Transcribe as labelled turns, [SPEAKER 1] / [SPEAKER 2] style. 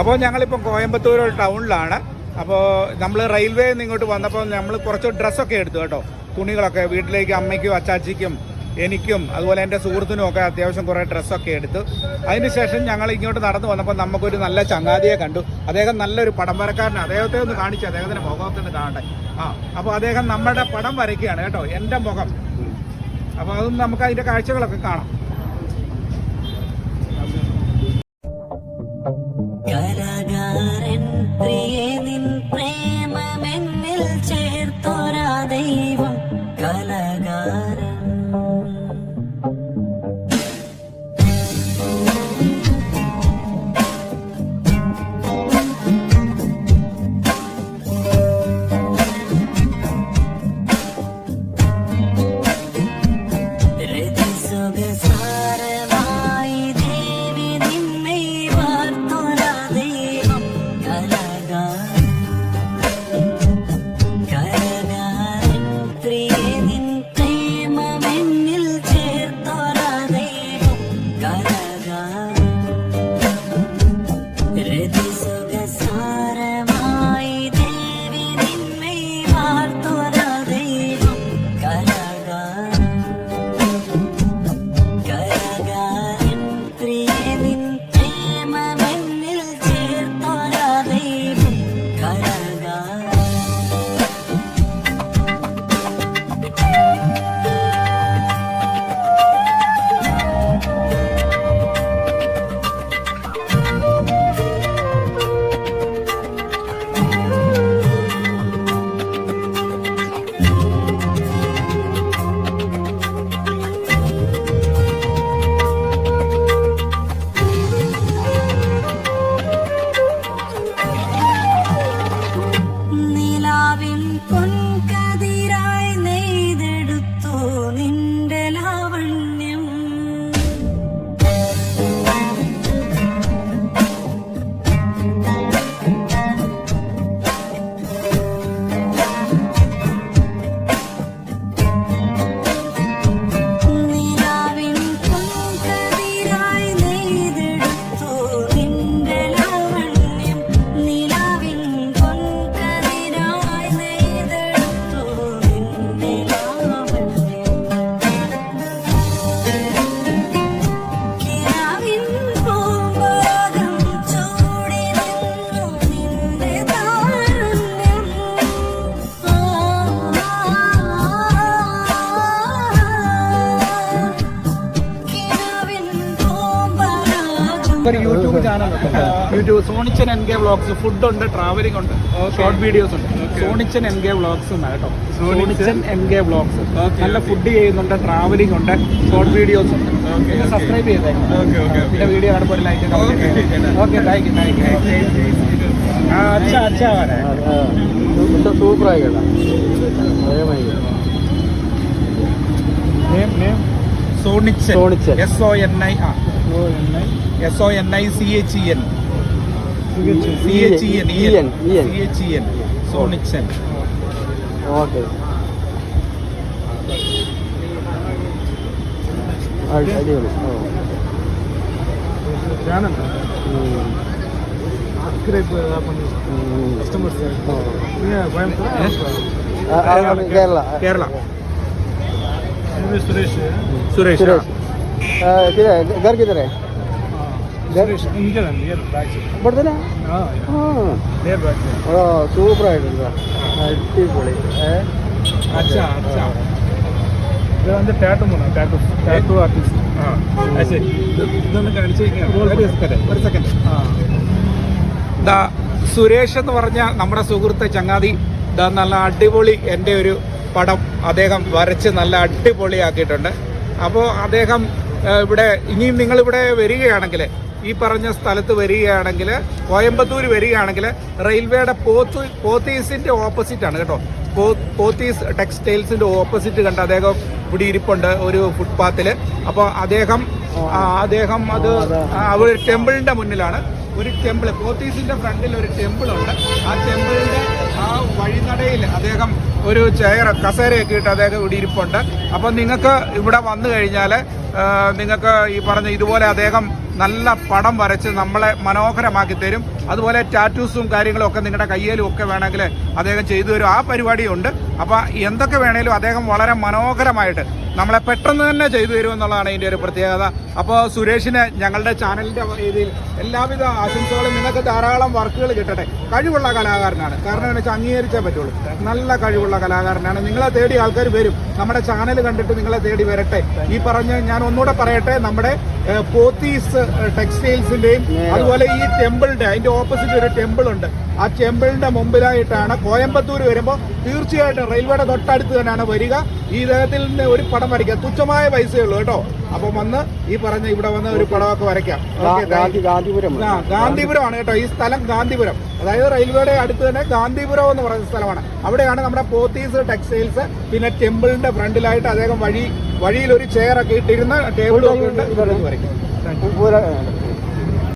[SPEAKER 1] അപ്പോൾ ഞങ്ങളിപ്പോൾ കോയമ്പത്തൂർ ടൗണിലാണ്. അപ്പോൾ നമ്മൾ റെയിൽവേ ഇങ്ങോട്ട് വന്നപ്പോൾ നമ്മൾ കുറച്ച് ഡ്രസ്സൊക്കെ എടുത്തു കേട്ടോ. തുണികളൊക്കെ വീട്ടിലേക്ക് അമ്മയ്ക്കും അച്ചാച്ചിക്കും എനിക്കും അതുപോലെ എന്റെ സുഹൃത്തിനും ഒക്കെ അത്യാവശ്യം കുറേ ഡ്രസ്സൊക്കെ എടുത്തു. അതിനുശേഷം ഞങ്ങൾ ഇങ്ങോട്ട് നടന്നു വന്നപ്പോൾ നമുക്കൊരു നല്ല ചങ്ങാതിയെ കണ്ടു. അദ്ദേഹം നല്ലൊരു പടം വരക്കാരനെ അദ്ദേഹത്തെ ഒന്ന് കാണിച്ചു അദ്ദേഹത്തിന്റെ മുഖമൊക്കെ ഒന്ന് കാണട്ടെ. ആ അപ്പോൾ അദ്ദേഹം നമ്മുടെ പടം വരയ്ക്കുകയാണ് കേട്ടോ എന്റെ മുഖം. അപ്പോൾ അതൊന്നും നമുക്ക് അതിന്റെ കാഴ്ചകളൊക്കെ കാണാം.
[SPEAKER 2] കരകാരൻ
[SPEAKER 1] YouTube Sonichan N K vlogs food ഉണ്ട് ട്രാവലിംഗ് ഉണ്ട് ഷോർട്ട് വീഡിയോസ് ഉണ്ട്. സോണിച്ചൻ എൻ കെ വ്ളോഗ്സ് എന്നാണ് കേട്ടോ. സോണിച്ചൻ എൻ കെ വ്ളോഗ്സ് നല്ല ഫുഡ് ചെയ്യുന്നുണ്ട് ട്രാവലിംഗ് ഉണ്ട് ഷോർട്ട് വീഡിയോസ് ഉണ്ട്. സബ്സ്ക്രൈബ് ചെയ്തേക്കാം പിന്നെ വീഡിയോ കാണുമ്പോൾ like okay thank you thank you അച്ഛാ അച്ഛാ വരെ
[SPEAKER 3] സൂപ്പറായി കേട്ടോ.
[SPEAKER 1] Sonichan.
[SPEAKER 3] Sonichan.
[SPEAKER 1] S O N I ആ S O N I C H E N C H E N E N C H E N Sonichan
[SPEAKER 3] okay അടിപൊളി ഓ. ഉം. ഉം. ഓ. ആ, ആ, കേരള
[SPEAKER 1] കേരള സുരേഷ്
[SPEAKER 3] सुरेश आ, किधर है? घर किधर है घर ഇവിടുത്തെ ഓ സൂപ്പർ ആയിട്ടുണ്ട് അടിപൊളി ഏ
[SPEAKER 1] അച്ഛാ അച്ഛാ
[SPEAKER 4] ഇത് വന്ന് ടാറ്റു മൂന്നാ ടാറ്റു ടാറ്റു ആർട്ടിസ്റ്റ്
[SPEAKER 1] ആ ശരി ഇതൊന്ന് കാണിച്ചു ഒരു സെക്കൻഡ് ഒരു സെക്കൻഡ്
[SPEAKER 4] ആ
[SPEAKER 1] ദാ സുരേഷ് എന്ന് പറഞ്ഞ നമ്മുടെ സുഹൃത്ത് ചങ്ങാതി ദാ നല്ല അടിപൊളി എൻ്റെ ഒരു പടം അദ്ദേഹം വരച്ച് നല്ല അടിപൊളിയാക്കിയിട്ടുണ്ട് അപ്പോൾ അദ്ദേഹം ആ, ഇവിടെ ഇനിയും നിങ്ങളിവിടെ വരികയാണെങ്കിൽ ഈ പറഞ്ഞ സ്ഥലത്ത് വരികയാണെങ്കിൽ കോയമ്പത്തൂർ വരികയാണെങ്കിൽ റെയിൽവേയുടെ പോത്ത് പോത്തീസിന്റെ ഓപ്പോസിറ്റാണ് കേട്ടോ. പോ പോത്തീസ് ടെക്സ്റ്റൈൽസിന്റെ ഓപ്പോസിറ്റ് കണ്ട് അദ്ദേഹം ഇവിടെ ഇരിപ്പുണ്ട് ഒരു ഫുട്പാത്തിൽ അപ്പോൾ അദ്ദേഹം അദ്ദേഹം അത് ഒരു ടെമ്പിളിന്റെ മുന്നിലാണ്. ഒരു ടെമ്പിൾ പോത്തീസിന്റെ ഫ്രണ്ടിൽ ഒരു ടെമ്പിൾ ഉണ്ട് ആ ടെമ്പിളിന്റെ ആ വഴിനടയിൽ അദ്ദേഹം ഒരു ചെയർ കസേരയൊക്കെ ഇട്ട് അദ്ദേഹം ഇവിടെ ഇരിപ്പുണ്ട്. അപ്പം നിങ്ങൾക്ക് ഇവിടെ വന്നു കഴിഞ്ഞാൽ നിങ്ങൾക്ക് ഈ പറഞ്ഞ ഇതുപോലെ അദ്ദേഹം നല്ല പടം വരച്ച് നമ്മളെ മനോഹരമാക്കി തരും. അതുപോലെ ടാറ്റൂസും കാര്യങ്ങളും ഒക്കെ നിങ്ങളുടെ കയ്യിലും ഒക്കെ വേണമെങ്കിൽ അദ്ദേഹം ചെയ്തു തരും. ആ പരിപാടിയുണ്ട്. അപ്പോൾ എന്തൊക്കെ വേണേലും അദ്ദേഹം വളരെ മനോഹരമായിട്ട് നമ്മളെ പെട്ടെന്ന് തന്നെ ചെയ്തു തരും എന്നുള്ളതാണ് ഇതിന്റെ ഒരു പ്രത്യേകത. അപ്പോൾ സുരേഷിന് ഞങ്ങളുടെ ചാനലിന്റെ രീതിയിൽ എല്ലാവിധ ആശംസകളും നിങ്ങൾക്ക് ധാരാളം വർക്കുകൾ കിട്ടട്ടെ. കഴിവുള്ള കലാകാരനാണ്. കാരണം എന്ന് വെച്ചാൽ അംഗീകരിച്ചേ പറ്റുള്ളൂ. നല്ല കഴിവുള്ള കലാകാരനാണ്. നിങ്ങളെ തേടി ആൾക്കാർ വരും. നമ്മുടെ ചാനൽ കണ്ടിട്ട് നിങ്ങളെ തേടി വരട്ടെ. ഈ പറഞ്ഞ ഞാൻ ഒന്നുകൂടെ പറയട്ടെ നമ്മുടെ പോത്തീസ് ടെക്സ്റ്റൈൽസിന്റെയും അതുപോലെ ഈ ടെമ്പിളിന്റെ അതിന്റെ ഓപ്പോസിറ്റ് ഒരു ടെമ്പിൾ ഉണ്ട് ആ ടെമ്പിളിന്റെ മുമ്പിലായിട്ടാണ് കോയമ്പത്തൂർ വരുമ്പോൾ തീർച്ചയായിട്ടും റെയിൽവേയുടെ തൊട്ടടുത്ത് തന്നെയാണ് വരിക. ഈ ഇദ്ദേഹത്തിൽ നിന്ന് ഒരു പടം വരയ്ക്കാം. തുച്ഛമായ പൈസയേ ഉള്ളൂ കേട്ടോ. അപ്പൊ വന്ന് ഈ പറഞ്ഞ ഇവിടെ വന്ന് ഒരു പടമൊക്കെ വരയ്ക്കാം.
[SPEAKER 3] ഗാന്ധിപുരം
[SPEAKER 1] ആ ഗാന്ധിപുരമാണ് കേട്ടോ. ഈ സ്ഥലം ഗാന്ധിപുരം. അതായത് റെയിൽവേയുടെ അടുത്ത് തന്നെ ഗാന്ധിപുരം എന്ന് പറയുന്ന സ്ഥലമാണ്. അവിടെയാണ് നമ്മുടെ പോത്തീസ് ടെക്സ്റ്റൈൽസ് പിന്നെ ടെമ്പിളിന്റെ ഫ്രണ്ടിലായിട്ട് അദ്ദേഹം വഴി വഴിയിൽ ഒരു ചെയറൊക്കെ ഇട്ടിരുന്ന ടേബിളും ഒക്കെ ഉണ്ട്. വരയ്ക്കും.